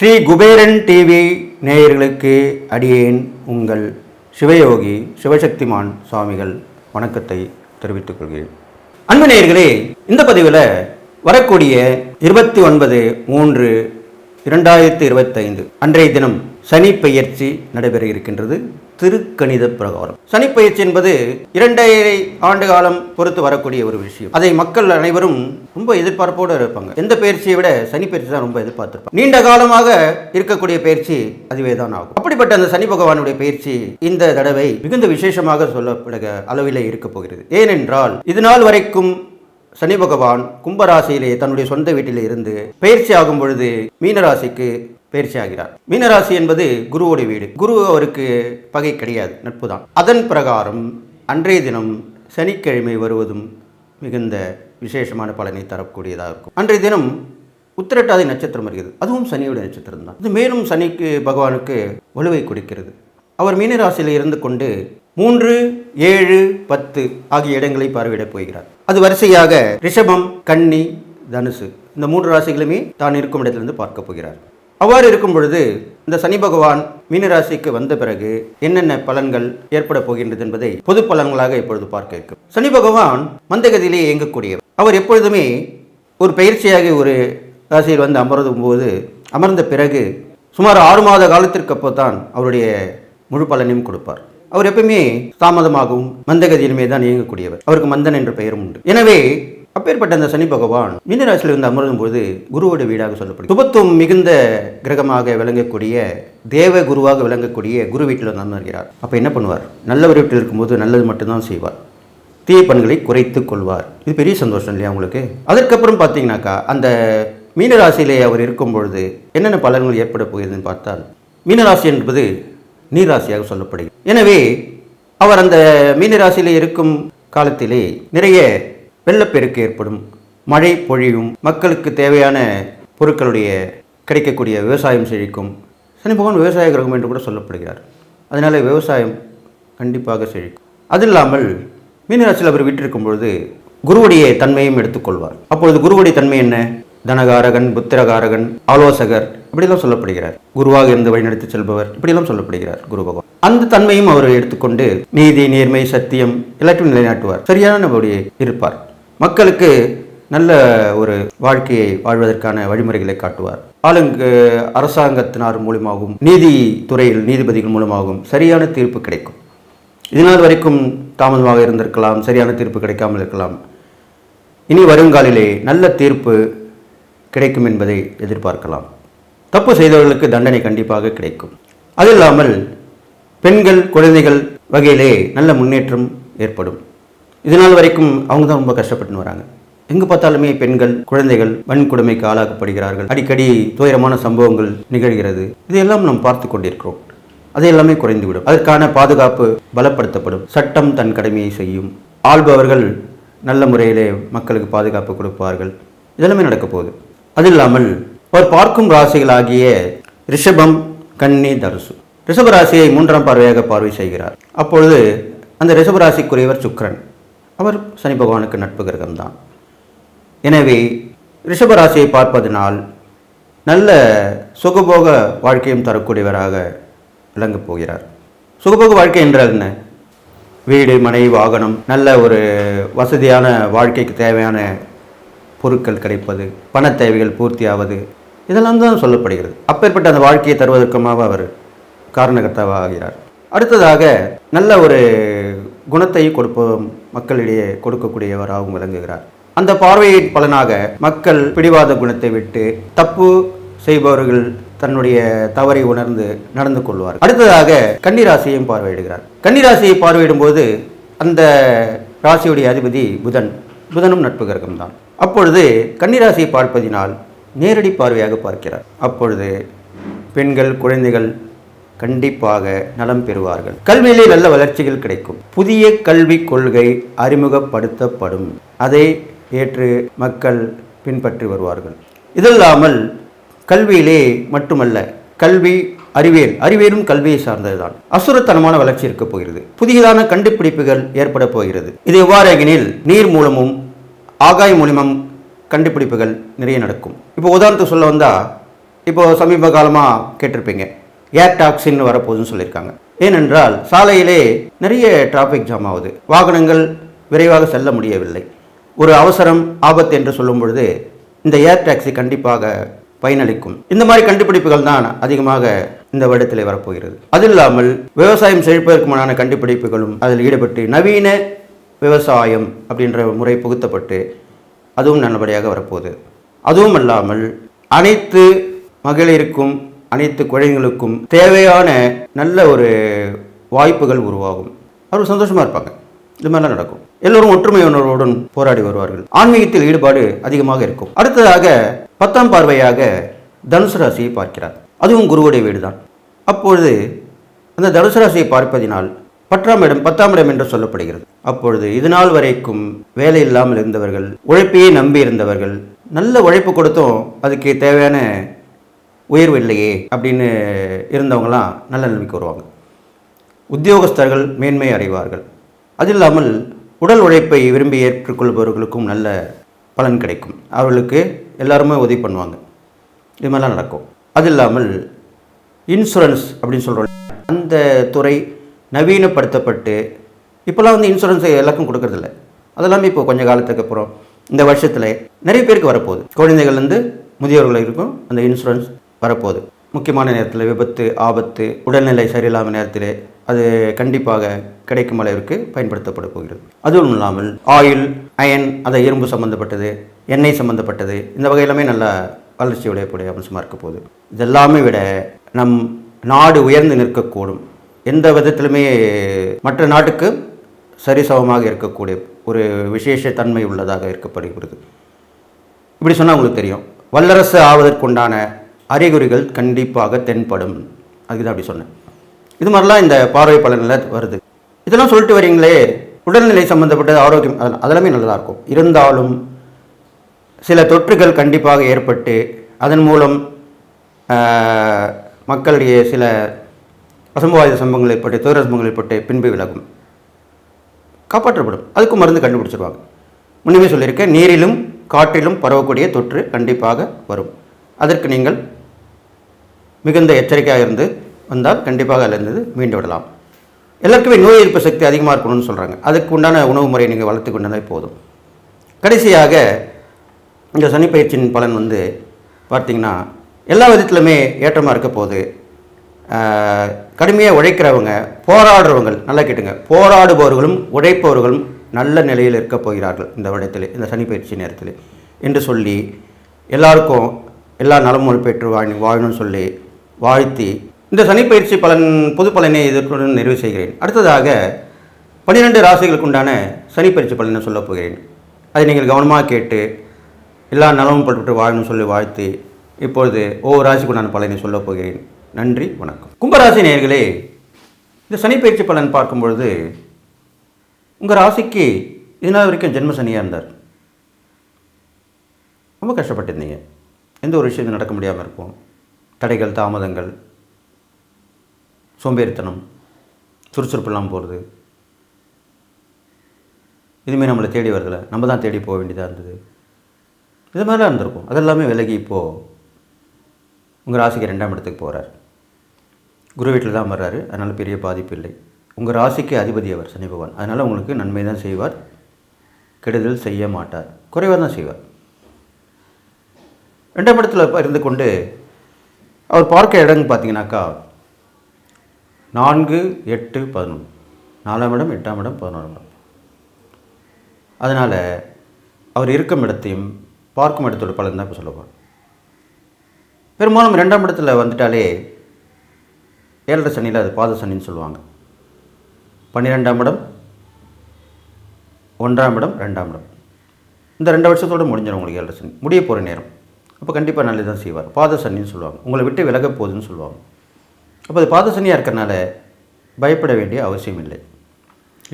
Sri Kuberan TV நேயர்களுக்கு அடியேன் உங்கள் சிவயோகி சிவசக்திமான் சுவாமிகள் வணக்கத்தை தெரிவித்துக் கொள்கிறேன். அன்பு நேயர்களே இந்த பதிவில் வரக்கூடிய இருபத்தி ஒன்பது மூன்று இரண்டாயிரத்தி இருபத்தைந்து அன்றைய தினம் சனி பெயர்ச்சி நடைபெற இருக்கின்றது. திருக்கணித பிரகாரம். சனி என்பது இரண்டரை ஆண்டு காலம் பொறுத்து வரக்கூடிய ஒரு விஷயம். அதை மக்கள் அனைவரும் ரொம்ப எதிர்பார்ப்போடு இருப்பாங்க. எந்த பயிற்சியை விட சனி பயிற்சி தான் ரொம்ப எதிர்பார்த்திருப்பாங்க. நீண்ட காலமாக இருக்கக்கூடிய பயிற்சி அதுவே தான் ஆகும். அப்படிப்பட்ட அந்த சனி பகவானுடைய பயிற்சி இந்த தடவை மிகுந்த விசேஷமாக சொல்லப்படுக அளவிலே இருக்க போகிறது. ஏனென்றால் இது நாள் வரைக்கும் சனி பகவான் கும்பராசியிலே தன்னுடைய சொந்த வீட்டிலே இருந்து பயிற்சி ஆகும் பொழுது மீனராசிக்கு பயிற்சி ஆகிறார் மீனராசி என்பது குருவோட வீடு. குரு அவருக்கு பகை கிடையாது நட்பு தான் அதன் பிரகாரம் அன்றைய தினம் சனிக்கிழமை வருவதும் மிகுந்த விசேஷமான பலனை தரக்கூடியதாக இருக்கும். அன்றைய தினம் உத்திரட்டாதி நட்சத்திரம் வருகிறது. அதுவும் சனியுடைய நட்சத்திரம் தான். இது மேலும் சனிக்கு பகவானுக்கு வலுவை கொடுக்கிறது. அவர் மீனராசியில் இருந்து கொண்டு மூன்று ஏழு பத்து ஆகிய இடங்களை பார்வையிடப் போகிறார். அது வரிசையாக ரிஷபம் கன்னி தனுசு. இந்த மூன்று ராசிகளுமே தான் இருக்கும் இடத்திலிருந்து பார்க்க போகிறார். அவ்வாறு இருக்கும் பொழுது இந்த சனி பகவான் மீனராசிக்கு வந்த பிறகு என்னென்ன பலன்கள் ஏற்பட போகின்றது என்பதை பொது பலன்களாக இப்பொழுது பார்க்க இருக்கும். சனி பகவான் மந்தகதியிலே இயங்கக்கூடியவர். அவர் எப்பொழுதுமே ஒரு பயிற்சியாக ஒரு ராசியில் வந்து அமர்ந்தும் போது அமர்ந்த பிறகு சுமார் ஆறு மாத காலத்திற்கு அப்போ தான் அவருடைய முழு பலனையும் கொடுப்பார். அவர் எப்பவுமே தாமதமாகவும் மந்தகதியிலுமே தான் இயங்கக்கூடியவர். அவருக்கு மந்தன் என்ற பெயரும் உண்டு. எனவே அப்பேற்பட்ட அந்த சனி பகவான் மீனராசியில் இருந்து அமரும் போது குருவோட வீடாக சொல்லப்படும் சுபத்துவம் மிகுந்த கிரகமாக விளங்கக்கூடிய தேவ குருவாக விளங்கக்கூடிய குரு வீட்டில் வந்து அமர்கிறார். அப்போ என்ன பண்ணுவார்? நல்லவர் வீட்டில் இருக்கும்போது நல்லது மட்டும்தான் செய்வார். தீய பண்களை குறைத்து கொள்வார். இது பெரிய சந்தோஷம் இல்லையா உங்களுக்கு? அதற்கப்புறம் பார்த்தீங்கன்னாக்கா அந்த மீனராசியிலே அவர் இருக்கும் பொழுது என்னென்ன பலன்கள் ஏற்பட போகிறதுன்னு பார்த்தால் மீனராசி என்பது நீராசியாக சொல்லப்படுகிறது. எனவே அவர் அந்த மீனராசியிலே இருக்கும் காலத்திலே நிறைய வெள்ளப்பெருக்கு ஏற்படும் மழை பொழியும் மக்களுக்கு தேவையான பொருட்களுடைய கிடைக்கக்கூடிய விவசாயம் செழிக்கும். சனி பகவான் விவசாய கிரகம் என்று கூட சொல்லப்படுகிறார். அதனால் விவசாயம் கண்டிப்பாக செழிக்கும். அது இல்லாமல் மீனராசியில் அவர் வீட்டிருக்கும் பொழுது குருவுடைய தன்மையும் எடுத்துக்கொள்வார் அப்பொழுது குருவுடைய தன்மை என்ன? தனகாரகன் புத்திரகாரகன் ஆலோசகர் இப்படிலாம் சொல்லப்படுகிறார். குருவாக இருந்து வழிநடத்தி செல்பவர் இப்படிலாம் சொல்லப்படுகிறார் குரு பகவான். அந்த தன்மையும் அவர் எடுத்துக்கொண்டு நீதி நேர்மை சத்தியம் எல்லாத்தையும் நிலைநாட்டுவார். சரியான நம்முடைய இருப்பார். மக்களுக்கு நல்ல ஒரு வாழ்க்கையை வாழ்வதற்கான வழிமுறைகளை காட்டுவார். ஆளுங்கு அரசாங்கத்தினார் மூலமாகவும் நீதித்துறையில் நீதிபதிகள் மூலமாகவும் சரியான தீர்ப்பு கிடைக்கும். இதனால் வரைக்கும் தாமதமாக இருந்திருக்கலாம் சரியான தீர்ப்பு கிடைக்காமல் இருக்கலாம். இனி வருங்காலிலே நல்ல தீர்ப்பு கிடைக்கும் என்பதை எதிர்பார்க்கலாம். தப்பு செய்தவர்களுக்கு தண்டனை கண்டிப்பாக கிடைக்கும். அது இல்லாமல் பெண்கள் குழந்தைகள் வகையிலே நல்ல முன்னேற்றம் ஏற்படும். இதனால் வரைக்கும் அவங்க தான் ரொம்ப கஷ்டப்பட்டு வராங்க. எங்கு பார்த்தாலுமே பெண்கள் குழந்தைகள் வன்கொடுமைக்கு ஆளாக்கப்படுகிறார்கள். அடிக்கடி துயரமான சம்பவங்கள் நிகழ்கிறது. இதையெல்லாம் நாம் பார்த்து கொண்டிருக்கிறோம். அது எல்லாமே குறைந்துவிடும். அதற்கான பாதுகாப்பு பலப்படுத்தப்படும். சட்டம் தன் கடமையை செய்யும். ஆள்பவர்கள் நல்ல முறையிலே மக்களுக்கு பாதுகாப்பு கொடுப்பார்கள். இதெல்லாமே நடக்க போகுது. அது இல்லாமல் அவர் பார்க்கும் ராசிகளாகிய ரிஷபம் கன்னி தனுசு. ரிஷபராசியை மூன்றாம் பார்வையாக பார்வை செய்கிறார். அப்பொழுது அந்த ரிஷபராசிக்குரியவர் ராசிக்குரியவர் அவர் சனி பகவானுக்கு நட்பு கிரகம்தான். எனவே ரிஷபராசியை பார்ப்பதனால் நல்ல சுகபோக வாழ்க்கையும் தரக்கூடியவராக விளங்கப் போகிறார். சுகபோக வாழ்க்கை என்றால் என்ன? வீடு மனை வாகனம் நல்ல ஒரு வசதியான வாழ்க்கைக்கு தேவையான பொருட்கள் கிடைப்பது பண தேவைகள் பூர்த்தியாவது இதெல்லாம் தான் சொல்லப்படுகிறது. அப்பேற்பட்ட அந்த வாழ்க்கையை தருவதற்குமாக அவர் காரணகர்த்தாவாகிறார். அடுத்ததாக நல்ல ஒரு குணத்தை கொடுப்ப மக்களிடையே கொடுக்கக்கூடியவராகவும் விளங்குகிறார். அந்த பார்வையின் பலனாக மக்கள் பிடிவாத குணத்தை விட்டு தப்பு செய்பவர்கள் தன்னுடைய தவறை உணர்ந்து நடந்து கொள்வார் அடுத்ததாக கன்னிராசியையும் பார்வையிடுகிறார். கன்னிராசியை பார்வையிடும் போது அந்த ராசியுடைய அதிபதி புதன். புதனும் நட்பு கிரகம்தான் அப்பொழுது கன்னிராசியை பார்ப்பதினால் நேரடி பார்வையாக பார்க்கிறார். அப்பொழுது பெண்கள் குழந்தைகள் கண்டிப்பாக நலம் பெறுவார்கள். கல்வியிலே நல்ல வளர்ச்சிகள் கிடைக்கும். புதிய கல்விக் கொள்கை அறிமுகப்படுத்தப்படும். அதை ஏற்று மக்கள் பின்பற்றி வருவார்கள். இதல்லாமல் கல்வியிலே மட்டுமல்ல கல்வி அறிவியல் அறிவியலும் கல்வியை சார்ந்ததுதான். அசுரத்தனமான வளர்ச்சி இருக்க போகிறது. புதியதான கண்டுபிடிப்புகள் ஏற்பட போகிறது. இது எவ்வாறு எனில் நீர் மூலமும் ஆகாய மூலியமும் கண்டுபிடிப்புகள் நிறைய நடக்கும். இப்போ உதாரணத்துக்கு சொல்ல வந்தால் இப்போ சமீப காலமாக கேட்டிருப்பீங்க. ஏர் டாக்ஸின் வரப்போகுதுன்னு சொல்லியிருக்காங்க. ஏனென்றால் சாலையிலே நிறைய டிராஃபிக் ஜாம் ஆகுது. வாகனங்கள் விரைவாக செல்ல முடியவில்லை. ஒரு அவசரம் ஆபத்து என்று சொல்லும் பொழுது இந்த ஏர் டாக்ஸி கண்டிப்பாக பயனளிக்கும். இந்த மாதிரி கண்டுபிடிப்புகள் தான் அதிகமாக இந்த வருடத்தில் வரப்போகிறது. அது இல்லாமல் விவசாயம் செழிப்பதற்குமான கண்டுபிடிப்புகளும் அதில் ஈடுபட்டு நவீன விவசாயம் அப்படின்ற முறை புகுத்தப்பட்டு அதுவும் நல்லபடியாக வரப்போகுது. அதுவும் அல்லாமல் அனைத்து மகளிருக்கும் அனைத்து குழந்தைகளுக்கும் தேவையான நல்ல ஒரு வாய்ப்புகள் உருவாகும். அவர் சந்தோஷமாக இருப்பாங்க. இது மாதிரிலாம் நடக்கும். எல்லோரும் ஒற்றுமை உணர்வுடன் போராடி வருவார்கள். ஆன்மீகத்தில் ஈடுபாடு அதிகமாக இருக்கும். அடுத்ததாக பத்தாம் பார்வையாக தனுசு ராசியை பார்க்கிறார். அதுவும் குருவுடைய வீடு தான் அப்பொழுது அந்த தனுசு ராசியை பார்ப்பதினால் பத்தாம் இடம் பத்தாம் இடம் என்று சொல்லப்படுகிறது. அப்பொழுது இதுநாள் வரைக்கும் வேலை இல்லாமல் இருந்தவர்கள் உழைப்பையே நம்பி இருந்தவர்கள் நல்ல உழைப்பு கொடுத்தும் அதுக்கு தேவையான உயர்வு இல்லையே அப்படின்னு இருந்தவங்களாம் நல்ல நிலைமைக்கு வருவாங்க உத்தியோகஸ்தர்கள் மேன்மை அடைவார்கள். அது இல்லாமல் உடல் உழைப்பை விரும்பி ஏற்றுக்கொள்பவர்களுக்கும் நல்ல பலன் கிடைக்கும். அவர்களுக்கு எல்லாருமே உதவி பண்ணுவாங்க. இது மாதிரிலாம் நடக்கும். அது இல்லாமல் இன்சூரன்ஸ் அப்படின்னு சொல்கிறோம் அந்த துறை நவீனப்படுத்தப்பட்டு இப்போல்லாம் வந்து இன்சூரன்ஸ் எல்லாருக்கும் கொடுக்கறதில்ல. அதெல்லாமே இப்போ கொஞ்சம் காலத்துக்கு அப்புறம் இந்த வருஷத்தில் நிறைய பேருக்கு வரப்போகுது. குழந்தைகள்லேருந்து முதியவர்கள் இருக்கும் அந்த இன்சூரன்ஸ் வரப்போகுது. முக்கியமான நேரத்தில் விபத்து ஆபத்து உடல்நிலை சரியில்லாத நேரத்தில் அது கண்டிப்பாக கிடைக்கும் அளவிற்கு பயன்படுத்தப்பட போகிறது. அதுவும் இல்லாமல் ஆயில் அயன் அதை இரும்பு சம்மந்தப்பட்டது எண்ணெய் சம்மந்தப்பட்டது இந்த வகையிலுமே நல்ல வளர்ச்சி உடையக்கூடிய அம்சமாக இருக்க போகுது. இதெல்லாமே விட நம் நாடு உயர்ந்து நிற்கக்கூடும். எந்த விதத்திலுமே மற்ற நாட்டுக்கு சரிசமமாக இருக்கக்கூடிய ஒரு விசேஷ தன்மை உள்ளதாக இருக்கப்படுகிறது. இப்படி சொன்னால் உங்களுக்கு தெரியும். வல்லரசு ஆவதற்குண்டான அறிகுறிகள் கண்டிப்பாக தென்படும். அதுக்கு தான் அப்படி சொன்னேன். இது மாதிரிலாம் இந்த பார்வை பலனில் வருது. இதெல்லாம் சொல்லிட்டு வரீங்களே உடல்நிலை சம்மந்தப்பட்டது ஆரோக்கியம் அதெல்லாம் அதெல்லாமே நல்லா இருக்கும். இருந்தாலும் சில தொற்றுகள் கண்டிப்பாக ஏற்பட்டு அதன் மூலம் மக்களுடைய சில அசம்பாவித சம்பவங்கள் ஏற்பட்டு துயர சம்பவங்கள் ஏற்பட்டு பின்பு விலகும். காப்பாற்றப்படும். அதுக்கு மருந்து கண்டுபிடிச்சிருவாங்க. முன்னமே சொல்லியிருக்கேன் நீரிலும் காற்றிலும் பரவக்கூடிய தொற்று கண்டிப்பாக வரும். அதற்கு நீங்கள் மிகுந்த எச்சரிக்கையாக இருந்து வந்தால் கண்டிப்பாக அதிலிருந்து மீண்டு விடலாம். எல்லாருக்குமே நோய் எதிர்ப்பு சக்தி அதிகமாக இருக்கணும்னு சொல்கிறாங்க அதுக்கு உண்டான உணவு முறையை நீங்கள் வளர்த்து கொண்டாலே போதும். கடைசியாக இந்த சனிப்பயிற்சியின் பலன் வந்து பார்த்தீங்கன்னா எல்லா விதத்துலையுமே ஏற்றமாக இருக்க போகுது கடுமையாக உழைக்கிறவங்க போராடுறவங்க நல்லா கேட்டுங்க. போராடுபவர்களும் உழைப்பவர்களும் நல்ல நிலையில் இருக்க போகிறார்கள் இந்த விடத்தில் இந்த சனிப்பயிற்சி நேரத்தில். என்று சொல்லி எல்லாருக்கும் எல்லா நலமும் பெற்று வாழ் வாழணும்னு சொல்லி வாழ்த்தி இந்த சனிப்பயிற்சி பலன் பொது பலனை இதற்குடன் நிறைவு செய்கிறேன். அடுத்ததாக பன்னிரெண்டு ராசிகளுக்கு உண்டான சனிப்பயிற்சி பலனை சொல்லப் போகிறேன். அதை நீங்கள் கவனமாக கேட்டு எல்லா நலமும் பட்டு வாழணும்னு சொல்லி வாழ்த்தி இப்பொழுது ஒவ்வொரு ராசிக்குண்டான பலனை சொல்லப் போகிறேன். நன்றி வணக்கம். கும்பராசி நேர்களே இந்த சனிப்பயிற்சி பலன் பார்க்கும் பொழுது உங்கள் ராசிக்கு இதனால் வரைக்கும் ஜென்ம சனியாக இருந்தார். ரொம்ப கஷ்டப்பட்டிருந்தீங்க. எந்த ஒரு விஷயத்தையும் நடக்க முடியாமல் இருக்கும். தடைகள் தாமதங்கள் சோம்பேறித்தனம் சுறுசுறுப்பு இல்லாமல் போகிறது இதுமாரி நம்மளை தேடி வரதில்லை நம்ம தான் தேடி போக வேண்டியதாக இருந்தது. இது மாதிரிலாம் இருந்திருக்கும். அதெல்லாமே விலகி இப்போது உங்கள் ராசிக்கு ரெண்டாம் இடத்துக்கு போகிறார் குரு வீட்டில் தான் வர்றாரு. அதனால் பெரிய பாதிப்பு இல்லை. உங்கள் ராசிக்கு அதிபதி அவர் சனி பகவான். அதனால் உங்களுக்கு நன்மை தான் செய்வார். கெடுதல் செய்ய மாட்டார். குறைவாக தான் செய்வார். ரெண்டாம் இடத்துல இருந்து கொண்டு அவர் பார்க்க இடங்க பார்த்தீங்கன்னாக்கா நான்கு எட்டு பதினொன்று. நாலாம் இடம் எட்டாம் இடம் பதினோராம் இடம். அதனால் அவர் இருக்கும் இடத்தையும் பார்க்கும் இடத்தோட பலன் தான் இப்போ சொல்ல போகிறோம் பெரும்பாலும் ரெண்டாம் இடத்துல வந்துட்டாலே ஏழரை சனியில் அது பாத சனின்னு சொல்லுவாங்க. பன்னிரெண்டாம் இடம் ஒன்றாம் இடம் ரெண்டாம் இடம். இந்த ரெண்டு வருஷத்தோட முடிஞ்சிடும் உங்களுக்கு ஏழரை சனி. முடிய போகிற நேரம். அப்போ கண்டிப்பாக நல்லது தான் செய்வார். பாதசனின்னு சொல்லுவாங்க. உங்களை விட்டு விலக போகுதுன்னு சொல்லுவாங்க. அப்போ அது பாதசனியாக இருக்கிறனால பயப்பட வேண்டிய அவசியம் இல்லை.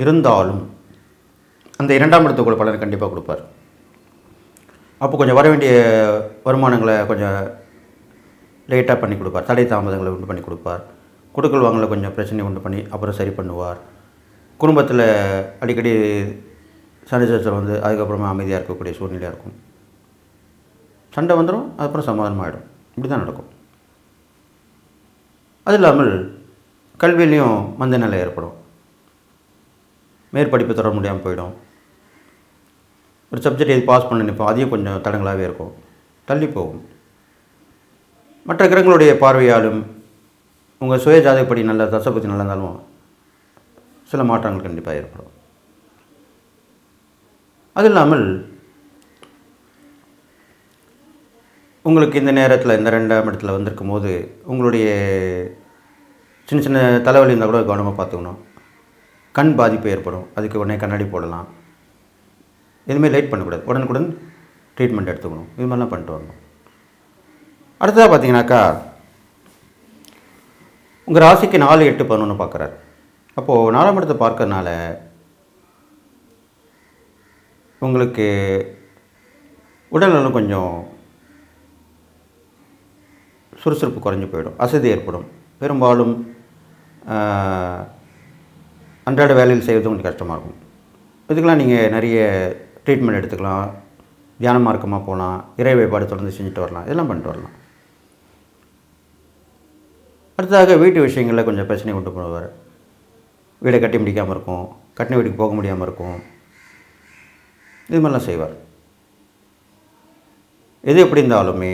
இருந்தாலும் அந்த இரண்டாம் இடத்துக்குள்ள பலன் கண்டிப்பாக கொடுப்பார். அப்போ கொஞ்சம் வர வேண்டிய வருமானங்களை கொஞ்சம் லேட்டாக பண்ணி கொடுப்பார். தடை தாமதங்களை உண்டு பண்ணி கொடுப்பார். கொடுக்கல் வாங்கல கொஞ்சம் பிரச்சனை உண்டு பண்ணி அப்புறம் சரி பண்ணுவார். குடும்பத்தில் அடிக்கடி சண்டை வந்து அதுக்கப்புறமா அமைதியாக இருக்கக்கூடிய சூழ்நிலையாக இருக்கும். சண்டை வந்துடும் அதுக்கப்புறம் சமாதானமாகிடும் இப்படி தான் நடக்கும். அது இல்லாமல் கல்வியிலையும் மந்த நிலை ஏற்படும். மேற்படிப்பு தொடர முடியாமல் போயிடும். ஒரு சப்ஜெக்ட் எது பாஸ் பண்ண நிற்போம் அதையும் கொஞ்சம் தடங்களாகவே இருக்கும். தள்ளி போகும். மற்ற கிரகங்களுடைய பார்வையாலும் உங்கள் சுய ஜாதகப்படி நல்ல தசபதி நல்லா இருந்தாலும் சில மாற்றங்கள் கண்டிப்பாக ஏற்படும். அது இல்லாமல் உங்களுக்கு இந்த நேரத்தில் இந்த ரெண்டாம் இடத்துல வந்திருக்கும் போது உங்களுடைய சின்ன சின்ன தலைவலி இருந்தால் கூட கவனமாக பார்த்துக்கணும். கண் பாதிப்பு ஏற்படும். அதுக்கு உடனே கண்ணாடி போடலாம். எதுவுமே லேட் பண்ணக்கூடாது. உடனுக்குடன் ட்ரீட்மெண்ட் எடுத்துக்கணும். இது மாதிரிலாம் பண்ணிட்டு வரணும். அடுத்ததாக பார்த்தீங்கன்னாக்கா உங்கள் ராசிக்கு நாலு எட்டு பதினொன்று பார்க்குறாரு. அப்போது நாலாம் இடத்தை பார்க்கறதுனால உங்களுக்கு உடல்நலம் கொஞ்சம் சுறுசுறுப்பு குறைஞ்சி போயிடும் அசதி ஏற்படும். பெரும்பாலும் அன்றாட வேலையில் செய்வது கொஞ்சம் கஷ்டமாக இருக்கும். இதுக்கெல்லாம் நீங்கள் நிறைய ட்ரீட்மெண்ட் எடுத்துக்கலாம். தியான மார்க்கமாக போகலாம் இறை வழிபாடு தொடர்ந்து செஞ்சுட்டு வரலாம். இதெல்லாம் பண்ணிட்டு வரலாம். அடுத்ததாக வீட்டு விஷயங்களில் கொஞ்சம் பிரச்சனை கொண்டு போவார். வீடை கட்டி முடிக்காமல் இருக்கும். கட்டின வீட்டுக்கு போக முடியாமல் இருக்கும். இது மாதிரிலாம் செய்வார். எது எப்படி இருந்தாலுமே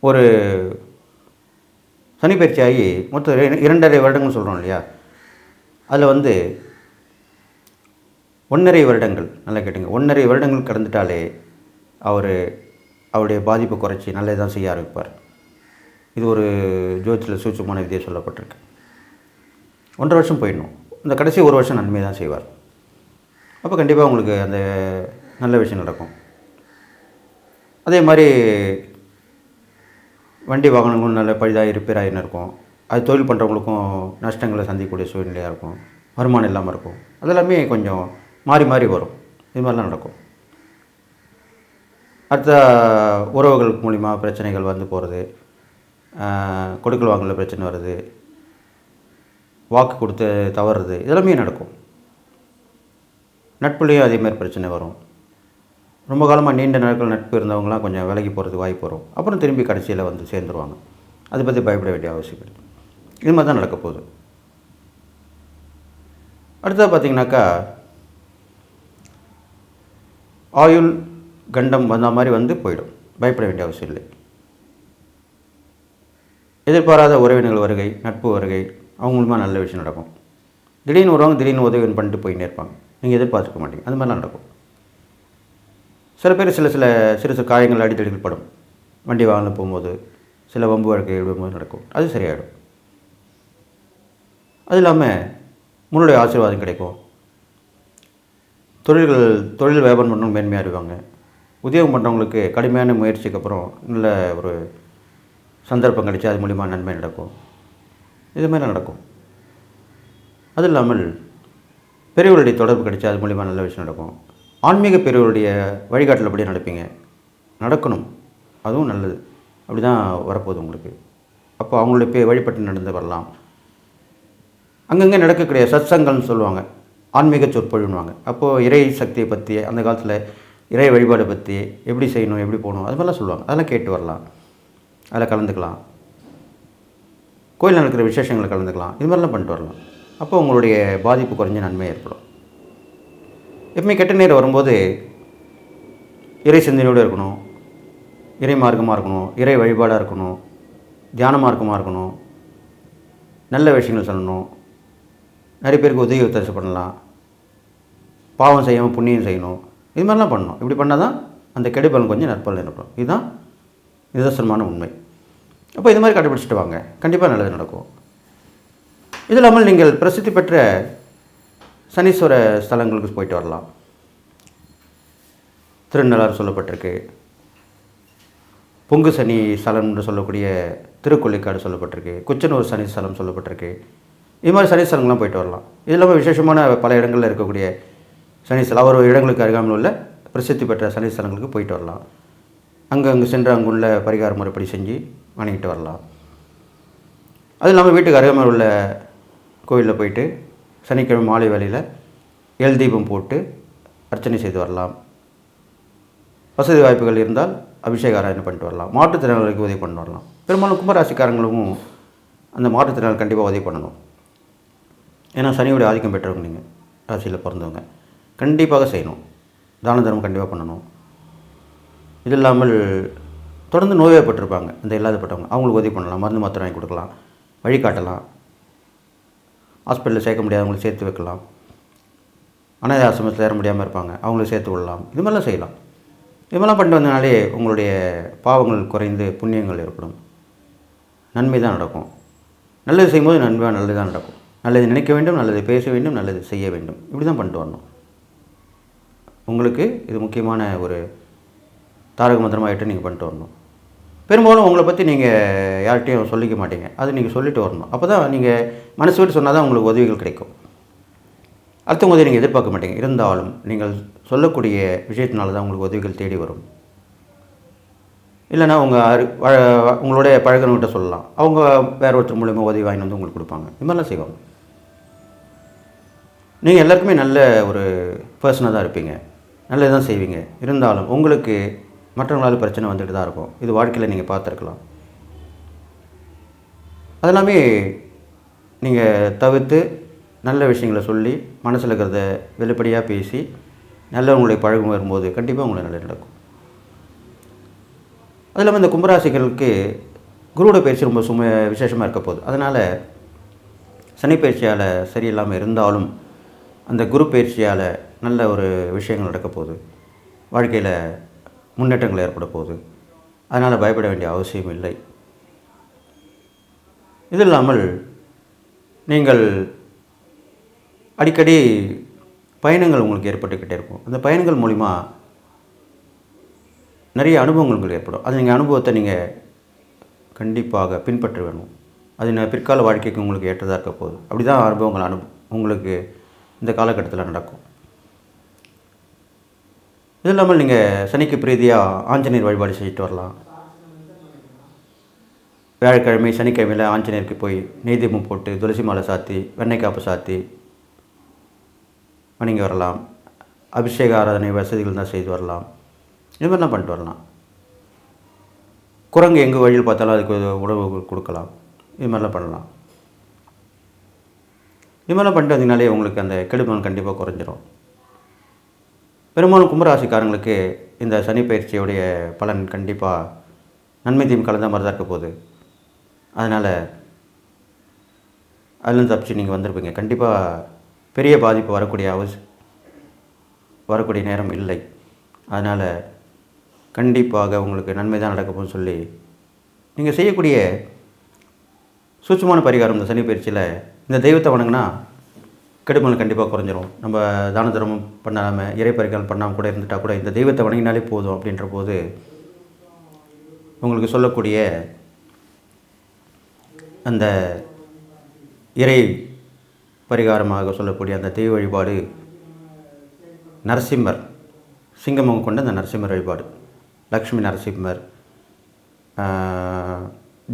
ஒரு சனிப்பயிற்சி ஆகி மொத்தம் இரண்டரை வருடங்கள் சொல்கிறோம் இல்லையா? அதில் வந்து ஒன்றரை வருடங்கள் நல்லா கேட்டுங்க. ஒன்றரை வருடங்கள் கடந்துட்டாலே அவர் அவருடைய பாதிப்பை குறைச்சி நல்லதான் செய்ய ஆரம்பிப்பார். இது ஒரு ஜோதிடத்தில் சூட்சமான விதியை சொல்லப்பட்டிருக்கு. ஒன்றரை வருஷம் போயிடணும். இந்த கடைசி ஒரு வருஷம் நன்மை தான் செய்வார். அப்போ கண்டிப்பாக உங்களுக்கு அந்த நல்ல விஷயம் நடக்கும். அதே மாதிரி வண்டி வாகனங்களும் நல்ல பழுதாக ரிப்பேர் ஆகின்னு இருக்கும். அது தொழில் பண்ணுறவங்களுக்கும் நஷ்டங்களை சந்திக்கக்கூடிய சூழ்நிலையாக இருக்கும். வருமானம் இல்லாமல் இருக்கும். அதெல்லாமே கொஞ்சம் மாறி மாறி வரும். இது மாதிரிலாம் நடக்கும். அடுத்த உறவுகள் மூலிமா பிரச்சனைகள் வந்து போகிறது கொடுக்கல் வாங்கல பிரச்சனை வருது. வாக்கு கொடுத்து தவறுறது. இதெல்லாமே நடக்கும். நட்புலேயும் அதே மாதிரி பிரச்சனை வரும். ரொம்ப காலமாக நீண்ட நாட்கள் நட்பு இருந்தவங்களாம் கொஞ்சம் விலகி போகிறதுக்கு வாய்ப்பு வரும். அப்புறம் திரும்பி கடைசியில் வந்து சேர்ந்துருவாங்க. அதை பற்றி பயப்பட வேண்டிய அவசியம் இல்லை. இது மாதிரி தான் நடக்க போகுது. அடுத்தது பார்த்தீங்கன்னாக்கா ஆயுள் கண்டம் வந்த மாதிரி வந்து போயிடும். பயப்பட வேண்டிய அவசியம் இல்லை. எதிர்பாராத உறவினர்கள் வருகை நட்பு வருகை அவங்களுமா நல்ல விஷயம் நடக்கும். திடீர்னு வருவாங்க திடீர்னு உதவி பண்ணிட்டு போயின்னு இருப்பாங்க. நீங்கள் எதிர்பார்த்துக்க மாட்டீங்க. அது மாதிரிலாம் நடக்கும். சில பேர் சில சில சிறு சிறு காயங்கள் அடித்தடிகள் படும் வண்டி வாகனம் போகும்போது சில வம்பு வழக்கு விடும்போது நடக்கும். அது சரியாயிடும். அது இல்லாமல் முன்னுடைய ஆசீர்வாதம் கிடைக்கும். தொழில்கள் தொழில் வியாபாரம் பண்ணவங்க மேன்மையாக இருப்பாங்க உத்தியோகம் பண்ணுறவங்களுக்கு கடுமையான முயற்சிக்கு அப்புறம் நல்ல ஒரு சந்தர்ப்பம் கிடைச்சி அது மூலிமா நன்மை நடக்கும். இது மாதிரி நடக்கும். அது இல்லாமல் பெரியவர்களுடைய தொடர்பு கிடைச்சி அது மூலிமா நல்ல விஷயம் நடக்கும். ஆன்மீக பெரியவருடைய வழிகாட்டலப்படி நடப்பீங்க. நடக்கணும். அதுவும் நல்லது. அப்படி தான் வரப்போகுது உங்களுக்கு. அப்போ அவங்களுடைய பே வழிபட்டு நடந்து வரலாம். அங்கங்கே நடக்கக்கூடிய சத்சங்கம்னு சொல்லுவாங்க. ஆன்மீக சொற்பொழிவுன்னுவாங்க. அப்போது இறை சக்தியை பற்றி அந்த காலத்தில் இறை வழிபாடு பற்றி எப்படி செய்யணும் எப்படி போகணும் அது மாதிரிலாம் சொல்லுவாங்க. அதெல்லாம் கேட்டு வரலாம். அதில் கலந்துக்கலாம். கோயில் நடக்கிற விசேஷங்களை கலந்துக்கலாம். இது மாதிரிலாம் பண்ணிட்டு வரலாம். அப்போ உங்களுடைய பாதிப்பு குறைஞ்ச நன்மை ஏற்படும். எப்பவுமே கெட்ட நேரம் வரும்போது இறை சிந்தனையோடு இருக்கணும். இறை மார்க்கமாக இருக்கணும். இறை வழிபாடாக இருக்கணும். தியான மார்க்கமாக இருக்கணும். நல்ல விஷயங்கள் சொல்லணும். நிறைய பேருக்கு உதவி ஒத்தாசை பண்ணலாம். பாவம் செய்யாமல் புண்ணியம் செய்யணும். இது மாதிரிலாம் பண்ணணும். இப்படி பண்ணால் தான் அந்த கெடுபலன் கொஞ்சம் நற்பலன் ஏற்படும். இதுதான் நிதர்சனமான உண்மை. அப்போ இது மாதிரி கண்டுபிடிச்சிட்டு வாங்க. கண்டிப்பாக நல்லது நடக்கும். இது இல்லாமல் நீங்கள் பிரசித்தி பெற்ற சனீஸ்வர ஸ்தலங்களுக்கு போயிட்டு வரலாம். திருநள்ளாறு சொல்லப்பட்டிருக்கு. பொங்கு சனி ஸ்தலம் என்று சொல்லக்கூடிய திருக்கொள்ளிக்காடு சொல்லப்பட்டிருக்கு. குச்சனூர் சனி ஸ்தலம் சொல்லப்பட்டிருக்கு. இது மாதிரி சனி ஸ்தலங்கள்லாம் போயிட்டு வரலாம். இது இல்லாமல் விசேஷமான பல இடங்களில் இருக்கக்கூடிய சனி ஸ்தலம் ஒரு இடங்களுக்கு அருகாமையில் உள்ள பிரசித்தி பெற்ற சனி ஸ்தலங்களுக்கு போயிட்டு வரலாம். அங்கே அங்கே சென்று அங்குள்ள பரிகார முறைப்படி செஞ்சு வணங்கிட்டு வரலாம். அது இல்லாமல் வீட்டுக்கு அருகாமையில் உள்ள கோயிலில் போயிட்டு சனிக்கிழமை மாலை வேலையில் எல் தீபம் போட்டு அர்ச்சனை செய்து வரலாம். வசதி வாய்ப்புகள் இருந்தால் அபிஷேக ஆராதனை பண்ணிட்டு வரலாம். மாற்றுத்திறனாளிகளுக்கு உதவி பண்ணிட்டு வரலாம். பெரும்பாலும் கும்பராசிக்காரங்களும் அந்த மாற்றுத்திறனாளி கண்டிப்பாக உதவி பண்ணணும். ஏன்னா சனியோடைய ஆதிக்கம் பெற்றவங்க நீங்கள் ராசியில் பிறந்தவங்க. கண்டிப்பாக செய்யணும். தான தர்மம் கண்டிப்பாக பண்ணணும். இது இல்லாமல் தொடர்ந்து நோய்வாய்ப்பட்டிருப்பாங்க. இந்த இல்லாதப்பட்டவங்க. அவங்களுக்கு உதவி பண்ணலாம். மருந்து மாத்திரை வாங்கி கொடுக்கலாம். வழிகாட்டலாம். ஹாஸ்பிட்டலில் சேர்க்க முடியாதவங்களுக்கு சேர்த்து வைக்கலாம். அனாதை ஆசிரமத்தில் சேர முடியாமல் இருப்பாங்க அவங்கள சேர்த்து விடலாம். இது மாதிரிலாம் செய்யலாம். இது மாதிரிலாம் பண்ணிட்டு வந்தனாலே உங்களுடைய பாவங்கள் குறைந்து புண்ணியங்கள் ஏற்படும். நன்மை தான் நடக்கும். நல்லது செய்யும்போது நன்மை நல்லது தான் நடக்கும். நல்லது நினைக்க வேண்டும் நல்லது பேச வேண்டும் நல்லது செய்ய வேண்டும். இப்படி தான் பண்ணிட்டு வரணும். உங்களுக்கு இது முக்கியமான ஒரு தாரக மந்திரமாகிட்டு நீங்கள் பண்ணிட்டு வரணும். பெரும்பாலும் உங்களை பற்றி நீங்கள் யார்கிட்டையும் சொல்லிக்க மாட்டீங்க. அது நீங்கள் சொல்லிட்டு வரணும். அப்போ தான் நீங்கள் மனசு விட்டு சொன்னால் தான் உங்களுக்கு உதவிகள் கிடைக்கும். அடுத்தவங்க உதவி நீங்கள் எதிர்பார்க்க மாட்டீங்க. இருந்தாலும் நீங்கள் சொல்லக்கூடிய விஷயத்தினால தான் உங்களுக்கு உதவிகள் தேடி வரும். இல்லைன்னா உங்கள் உங்களுடைய பழகினவங்கிட்ட சொல்லலாம். அவங்க வேறு ஒருத்தர் மூலிமா உதவி வாங்கி வந்து உங்களுக்கு கொடுப்பாங்க. இது மாதிரிலாம் செய்வாங்க. நீங்கள் எல்லாருக்குமே நல்ல ஒரு பர்சனாக தான் இருப்பீங்க. நல்லது தான் செய்வீங்க. இருந்தாலும் உங்களுக்கு மற்றவங்களால பிரச்சனை வந்துட்டு தான் இருக்கும். இது வாழ்க்கையில் நீங்கள் பார்த்துருக்கலாம். அதெல்லாமே நீங்கள் தவிர்த்து நல்ல விஷயங்களை சொல்லி மனசில் இருக்கிறத வெளிப்படையாக பேசி நல்லவங்களுடைய பழகும் வரும்போது கண்டிப்பாக உங்களுக்கு நல்லது நடக்கும். அது இல்லாமல் இந்த கும்பராசிகளுக்கு குருவோட பயிற்சி ரொம்ப சும விசேஷமாக இருக்க போகுது. அதனால் சனி பயிற்சியால் சரியில்லாமல் இருந்தாலும் அந்த குரு பயிற்சியால் நல்ல ஒரு விஷயங்கள் நடக்க போகுது. வாழ்க்கையில் முன்னேற்றங்கள் ஏற்பட போகுது. அதனால் பயப்பட வேண்டிய அவசியம் இல்லை. இது இல்லாமல் நீங்கள் அடிக்கடி பயணங்கள் உங்களுக்கு ஏற்பட்டுக்கிட்டே இருக்கும். அந்த பயணங்கள் மூலிமா நிறைய அனுபவங்கள் உங்களுக்கு ஏற்படும். அது நீங்கள் அனுபவத்தை நீங்கள் கண்டிப்பாக பின்பற்ற வேணும். அது நான் பிற்கால வாழ்க்கைக்கு உங்களுக்கு ஏற்றதாக இருக்க போகுது. அப்படி தான் அனுபவங்கள் அனு உங்களுக்கு இந்த காலகட்டத்தில் நடக்கும். இது இல்லாமல் நீங்கள் சனிக்கு பிரீதியாக ஆஞ்சநேயர் வழிபாடு செஞ்சுட்டு வரலாம். வியாழக்கிழமை சனிக்கிழமையில் ஆஞ்சநேயருக்கு போய் நெய்தீபம் போட்டு துளசி மாலை சாத்தி வெண்ணெய் காப்பு சாத்தி வணங்கி வரலாம். அபிஷேக ஆராதனை வசதிகள் தான் செய்து வரலாம். இது மாதிரிலாம் பண்ணிட்டு வரலாம். குரங்கு எங்கே வழியில் பார்த்தாலும் அதுக்கு உணவு கொடுக்கலாம். இது மாதிரிலாம் பண்ணலாம். இது மாதிரிலாம் பண்ணிட்டு வந்தீங்கனாலே உங்களுக்கு அந்த கெடுமன் கண்டிப்பாக குறைஞ்சிரும். பெரும்பாலும் கும்பராசிக்காரங்களுக்கு இந்த சனி பயிற்சியுடைய பலன் கண்டிப்பாக நன்மை தீம் கலந்த மாதிரி தான் இருக்க போகுது. அதனால் அதுலேருந்து தப்பிச்சு நீங்கள் வந்திருப்பீங்க. கண்டிப்பாக பெரிய பாதிப்பு வரக்கூடிய அவசி வரக்கூடிய நேரம் இல்லை. அதனால் கண்டிப்பாக உங்களுக்கு நன்மை தான் நடக்க போகுதுன்னு சொல்லி நீங்கள் செய்யக்கூடிய சூட்சமான பரிகாரம் இந்த சனி பயிற்சியில் இந்த தெய்வத்தை வணங்கினா கெடுமல் கண்டிப்பாக குறைஞ்சிரும். நம்ம தான தர்மம் பண்ணாமல் இறை பண்ணாமல் கூட இருந்துட்டால் கூட இந்த தெய்வத்தை வணங்கினாலே போதும் அப்படின்ற போது உங்களுக்கு சொல்லக்கூடிய அந்த இறை பரிகாரமாக சொல்லக்கூடிய அந்த தெய்வ வழிபாடு நரசிம்மர் சிங்கமம் கொண்ட அந்த நரசிம்மர் வழிபாடு. லக்ஷ்மி நரசிம்மர்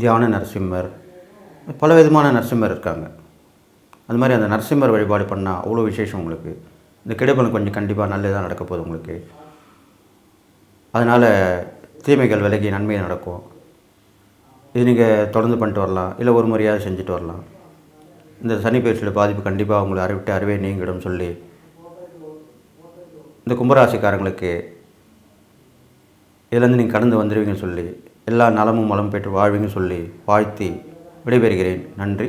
தியான நரசிம்மர் பல விதமான நரசிம்மர் இருக்காங்க. அது மாதிரி அந்த நரசிம்மர் வழிபாடு பண்ணால் அவ்வளோ விசேஷம் உங்களுக்கு. இந்த கிடைப்பலன் கொஞ்சம் கண்டிப்பாக நல்லதாக நடக்க போகுது உங்களுக்கு. அதனால் தீமைகள் விலகி நன்மை நடக்கும். இது நீங்கள் தொடர்ந்து பண்ணிட்டு வரலாம். இல்லை ஒரு முறையாவது செஞ்சுட்டு வரலாம். இந்த சனி பயிற்சியோட பாதிப்பு கண்டிப்பாக உங்களை அறிவிட்டு அறிவே நீங்கிடும் சொல்லி இந்த கும்பராசிக்காரங்களுக்கு இதுலேருந்து நீங்கள் கடந்து வந்துடுவீங்கன்னு சொல்லி எல்லா நலமும் மலம் பெற்று வாழ்வீங்கன்னு சொல்லி வாழ்த்தி விடைபெறுகிறேன். நன்றி.